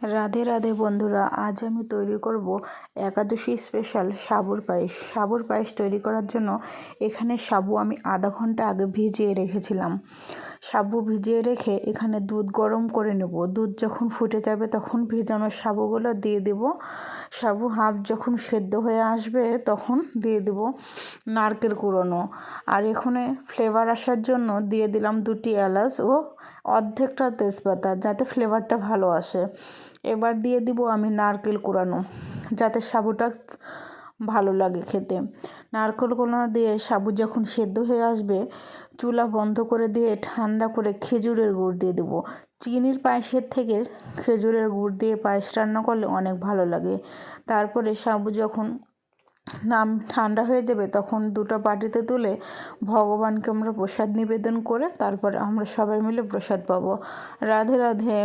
রাধে রাধে বন্ধুরা, আজ আমি তৈরি করব একাদশী স্পেশাল সাবুর পায়েস। সাবুর পায়েস তৈরি করার জন্য এখানে সাবু আমি আধা ঘণ্টা আগে ভিজিয়ে রেখেছিলাম। সাবু ভিজিয়ে রেখে এখানে দুধ গরম করে নেব। দুধ যখন ফুটে যাবে তখন ভেজানো সাবুগুলো দিয়ে দেব। সাবু হাফ যখন সেদ্ধ হয়ে আসবে তখন দিয়ে দেব নারকেল কুড়োনো। আর এখানে ফ্লেভার আসার জন্য দিয়ে দিলাম দুটি এলাচ ও অর্ধেকটা তেজপাতা যাতে ফ্লেভারটা ভালো আসে। এবার দিয়ে দিব আমি নারকেল কোরানো যাতে সাবুটা ভালো লাগে খেতে। নারকেল কোরানো দিয়ে সাবু যখন সেদ্ধ হয়ে আসবে, চুলা বন্ধ করে দিয়ে ঠান্ডা করে খেজুরের গুড় দিয়ে দেবো। চিনির পায়েসের থেকে খেজুরের গুড় দিয়ে পায়েস রান্না করলে অনেক ভালো লাগে। তারপরে সাবু যখন নাম ঠান্ডা হয়ে যাবে, তখন দুটো বাটিতে তুলে ভগবানকে আমরা প্রসাদ নিবেদন করে তারপর আমরা সবাই মিলে প্রসাদ পাবো। রাধে রাধে।